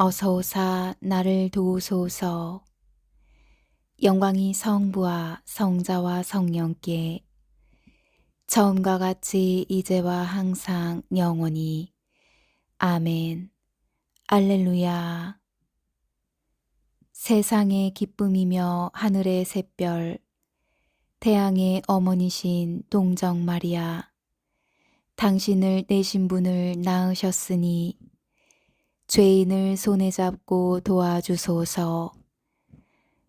어서 오사 나를 도우소서. 영광이 성부와 성자와 성령께 처음과 같이 이제와 항상 영원히 아멘. 알렐루야. 세상의 기쁨이며 하늘의 샛별, 태양의 어머니신 동정 마리아, 당신을 내 신분을 낳으셨으니 죄인을 손에 잡고 도와주소서.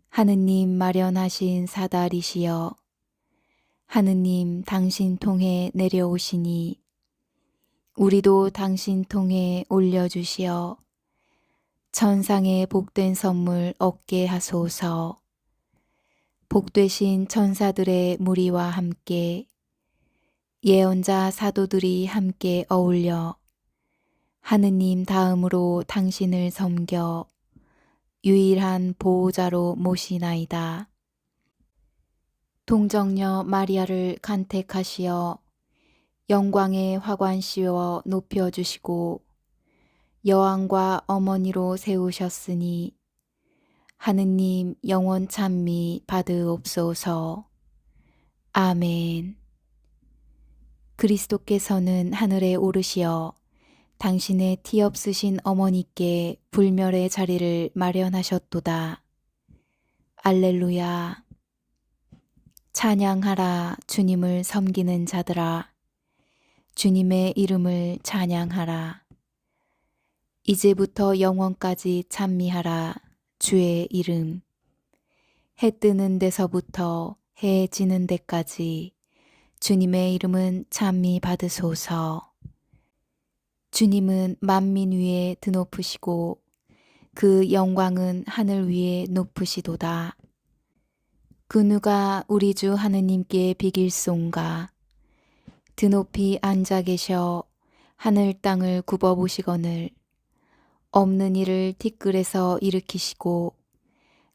하느님 마련하신 사다리시여, 하느님 당신 통해 내려오시니 우리도 당신 통해 올려주시어 천상의 복된 선물 얻게 하소서. 복되신 천사들의 무리와 함께 예언자 사도들이 함께 어울려 하느님 다음으로 당신을 섬겨 유일한 보호자로 모시나이다. 동정녀 마리아를 간택하시어 영광의 화관 씌워 높여주시고 여왕과 어머니로 세우셨으니 하느님 영원 찬미 받으옵소서. 아멘. 그리스도께서는 하늘에 오르시어 당신의 티 없으신 어머니께 불멸의 자리를 마련하셨도다. 알렐루야. 찬양하라 주님을 섬기는 자들아. 주님의 이름을 찬양하라. 이제부터 영원까지 찬미하라 주의 이름. 해 뜨는 데서부터 해 지는 데까지 주님의 이름은 찬미 받으소서. 주님은 만민 위에 드높으시고 그 영광은 하늘 위에 높으시도다. 그 누가 우리 주 하느님께 비길송가 드높이 앉아 계셔 하늘 땅을 굽어 보시거늘 없는 이를 티끌에서 일으키시고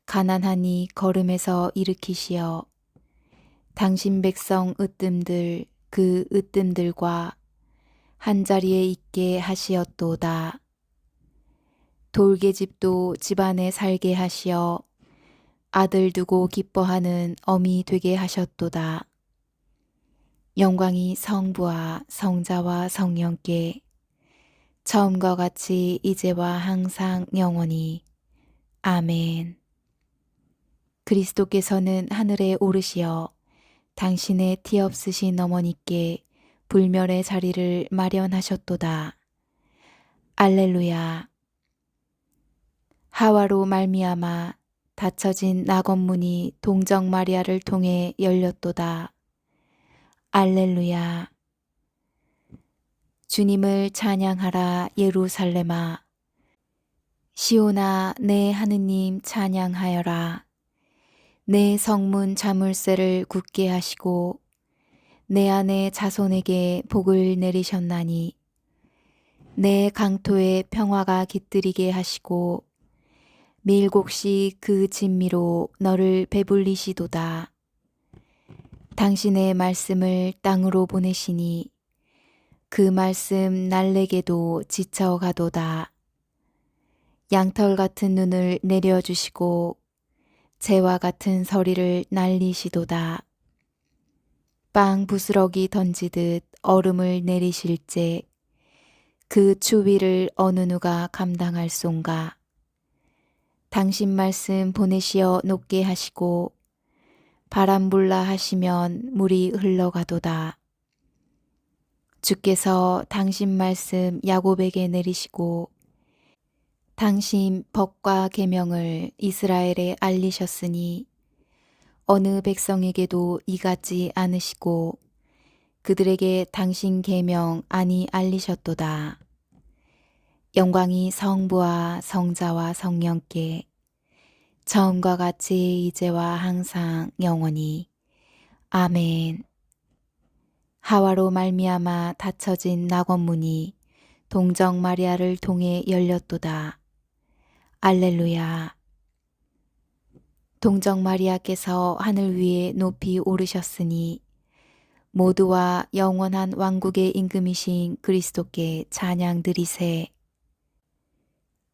가난하니 걸음에서 일으키시어 당신 백성 으뜸들 그 으뜸들과 한자리에 있게 하시었도다. 돌개집도 집안에 살게 하시어 아들 두고 기뻐하는 어미 되게 하셨도다. 영광이 성부와 성자와 성령께 처음과 같이 이제와 항상 영원히 아멘. 그리스도께서는 하늘에 오르시어 당신의 티 없으신 어머니께 불멸의 자리를 마련하셨도다. 알렐루야. 하와로 말미암아 닫혀진 낙원문이 동정 마리아를 통해 열렸도다. 알렐루야. 주님을 찬양하라 예루살렘아. 시오나 내 하느님 찬양하여라. 내 성문 자물쇠를 굳게 하시고 내 안에 자손에게 복을 내리셨나니 내 강토에 평화가 깃들이게 하시고 밀곡시 그 진미로 너를 배불리시도다. 당신의 말씀을 땅으로 보내시니 그 말씀 날래게도 지쳐가도다. 양털 같은 눈을 내려주시고 재와 같은 서리를 날리시도다. 빵 부스러기 던지듯 얼음을 내리실제 그 추위를 어느 누가 감당할 송가. 당신 말씀 보내시어 녹게 하시고 바람 불라 하시면 물이 흘러가도다. 주께서 당신 말씀 야곱에게 내리시고 당신 법과 계명을 이스라엘에 알리셨으니 어느 백성에게도 이같지 않으시고 그들에게 당신 계명 아니 알리셨도다. 영광이 성부와 성자와 성령께 처음과 같이 이제와 항상 영원히 아멘. 하와로 말미암아 닫혀진 낙원문이 동정 마리아를 통해 열렸도다. 알렐루야. 동정 마리아께서 하늘 위에 높이 오르셨으니 모두와 영원한 왕국의 임금이신 그리스도께 찬양 드리세.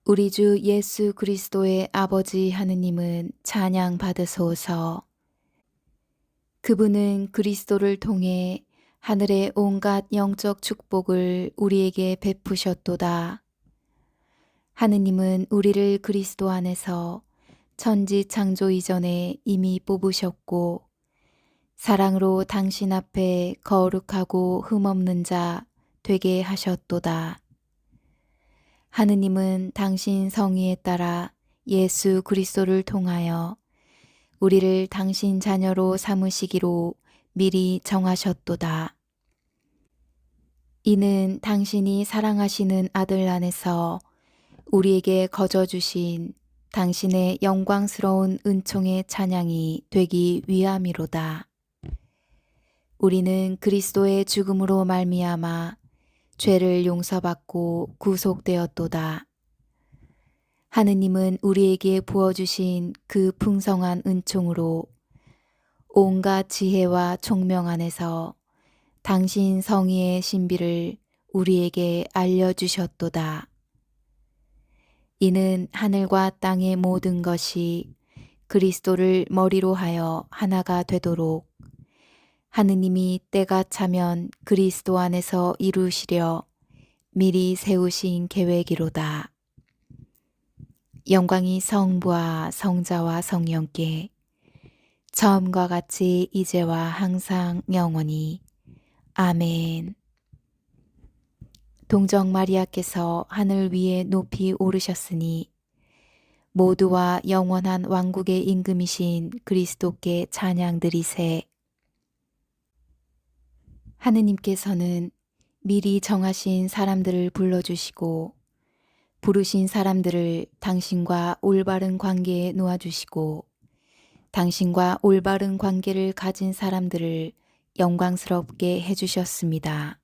우리 주 예수 그리스도의 아버지 하느님은 찬양 받으소서. 그분은 그리스도를 통해 하늘의 온갖 영적 축복을 우리에게 베푸셨도다. 하느님은 우리를 그리스도 안에서 천지 창조 이전에 이미 뽑으셨고 사랑으로 당신 앞에 거룩하고 흠없는 자 되게 하셨도다. 하느님은 당신 성의에 따라 예수 그리스도를 통하여 우리를 당신 자녀로 삼으시기로 미리 정하셨도다. 이는 당신이 사랑하시는 아들 안에서 우리에게 거저 주신 당신의 영광스러운 은총의 찬양이 되기 위함이로다. 우리는 그리스도의 죽음으로 말미암아 죄를 용서받고 구속되었도다. 하느님은 우리에게 부어주신 그 풍성한 은총으로 온갖 지혜와 총명 안에서 당신 성의의 신비를 우리에게 알려주셨도다. 이는 하늘과 땅의 모든 것이 그리스도를 머리로 하여 하나가 되도록 하느님이 때가 차면 그리스도 안에서 이루시려 미리 세우신 계획이로다. 영광이 성부와 성자와 성령께 처음과 같이 이제와 항상 영원히 아멘. 동정 마리아께서 하늘 위에 높이 오르셨으니 모두와 영원한 왕국의 임금이신 그리스도께 찬양 드리세. 하느님께서는 미리 정하신 사람들을 불러주시고 부르신 사람들을 당신과 올바른 관계에 놓아주시고 당신과 올바른 관계를 가진 사람들을 영광스럽게 해주셨습니다.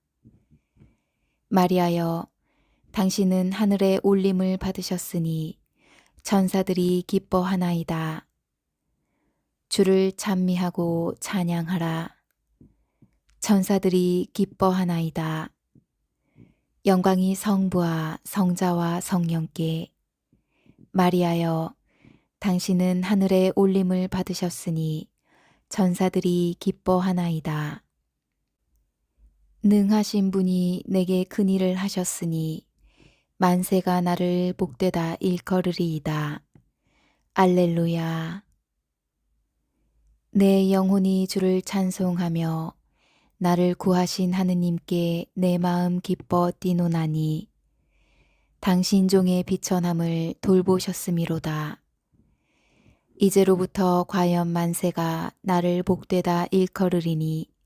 마리아여, 당신은 하늘의 올림을 받으셨으니 천사들이 기뻐하나이다. 주를 찬미하고 찬양하라. 천사들이 기뻐하나이다. 영광이 성부와 성자와 성령께 마리아여 당신은 하늘의 올림을 받으셨으니 천사들이 기뻐하나이다. 능하신 분이 내게 큰 일을 하셨으니 만세가 나를 복되다 일컬으리이다. 알렐루야. 내 영혼이 주를 찬송하며 나를 구하신 하느님께 내 마음 기뻐 뛰노나니 당신 종의 비천함을 돌보셨음이로다. 이제로부터 과연 만세가 나를 복되다 일컬으리니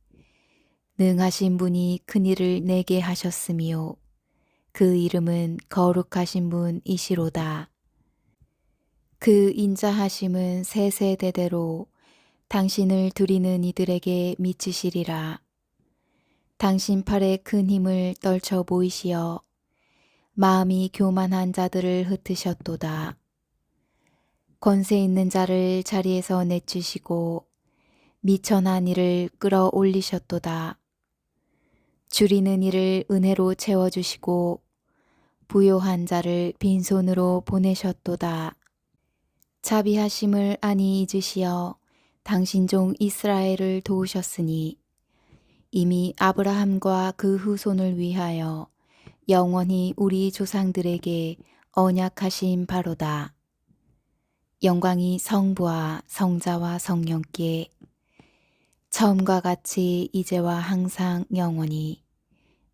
능하신 분이 큰 일을 내게 하셨으며 그 이름은 거룩하신 분이시로다. 그 인자하심은 세세대대로 당신을 드리는 이들에게 미치시리라. 당신 팔에 큰 힘을 떨쳐 보이시어 마음이 교만한 자들을 흩으셨도다. 권세 있는 자를 자리에서 내치시고 미천한 이를 끌어올리셨도다. 줄이는 이를 은혜로 채워주시고 부요한 자를 빈손으로 보내셨도다. 자비하심을 아니 잊으시어 당신 종 이스라엘을 도우셨으니 이미 아브라함과 그 후손을 위하여 영원히 우리 조상들에게 언약하신 바로다. 영광이 성부와 성자와 성령께 처음과 같이 이제와 항상 영원히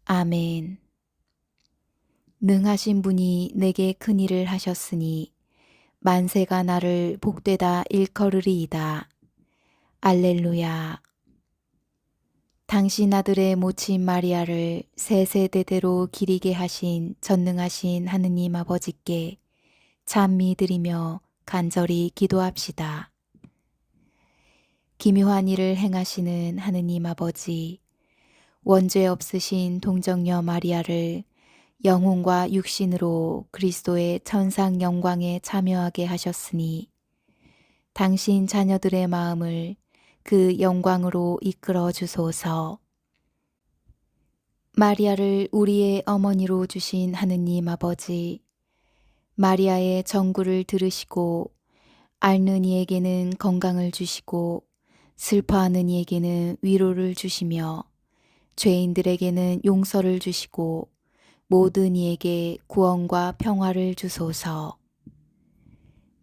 아멘. 능하신 분이 내게 큰 일을 하셨으니 만세가 나를 복되다 일컬으리이다. 알렐루야. 당신 아들의 모친 마리아를 세세대대로 기리게 하신 전능하신 하느님 아버지께 찬미 드리며 간절히 기도합시다. 기묘한 일을 행하시는 하느님 아버지, 원죄 없으신 동정녀 마리아를 영혼과 육신으로 그리스도의 천상 영광에 참여하게 하셨으니 당신 자녀들의 마음을 그 영광으로 이끌어 주소서. 마리아를 우리의 어머니로 주신 하느님 아버지, 마리아의 정구를 들으시고 앓는 이에게는 건강을 주시고 슬퍼하는 이에게는 위로를 주시며 죄인들에게는 용서를 주시고 모든 이에게 구원과 평화를 주소서.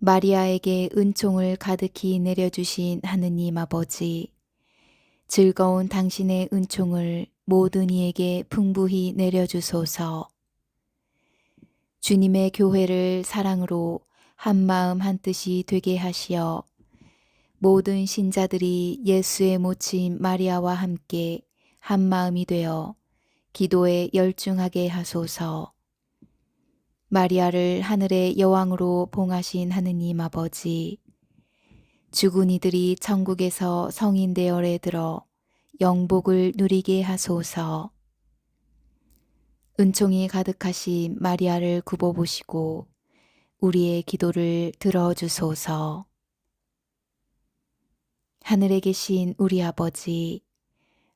마리아에게 은총을 가득히 내려주신 하느님 아버지, 즐거운 당신의 은총을 모든 이에게 풍부히 내려주소서. 주님의 교회를 사랑으로 한 마음 한 뜻이 되게 하시어 모든 신자들이 예수의 모친 마리아와 함께 한 마음이 되어 기도에 열중하게 하소서. 마리아를 하늘의 여왕으로 봉하신 하느님 아버지, 죽은 이들이 천국에서 성인 대열에 들어 영복을 누리게 하소서. 은총이 가득하신 마리아를 굽어보시고 우리의 기도를 들어주소서. 하늘에 계신 우리 아버지,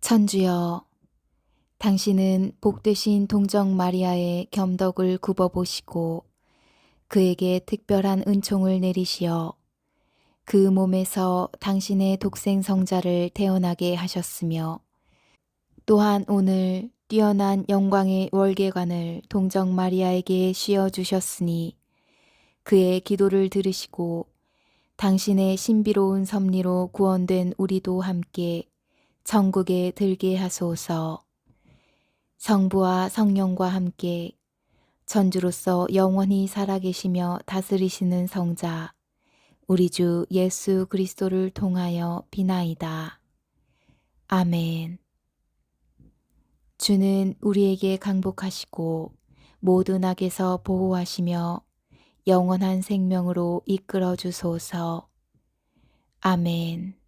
천주여, 당신은 복되신 동정 마리아의 겸덕을 굽어보시고 그에게 특별한 은총을 내리시어 그 몸에서 당신의 독생 성자를 태어나게 하셨으며 또한 오늘 뛰어난 영광의 월계관을 동정 마리아에게 씌워 주셨으니 그의 기도를 들으시고 당신의 신비로운 섭리로 구원된 우리도 함께 천국에 들게 하소서. 성부와 성령과 함께 전주로서 영원히 살아계시며 다스리시는 성자 우리 주 예수 그리스도를 통하여 비나이다. 아멘. 주는 우리에게 강복하시고 모든 악에서 보호하시며 영원한 생명으로 이끌어 주소서. 아멘.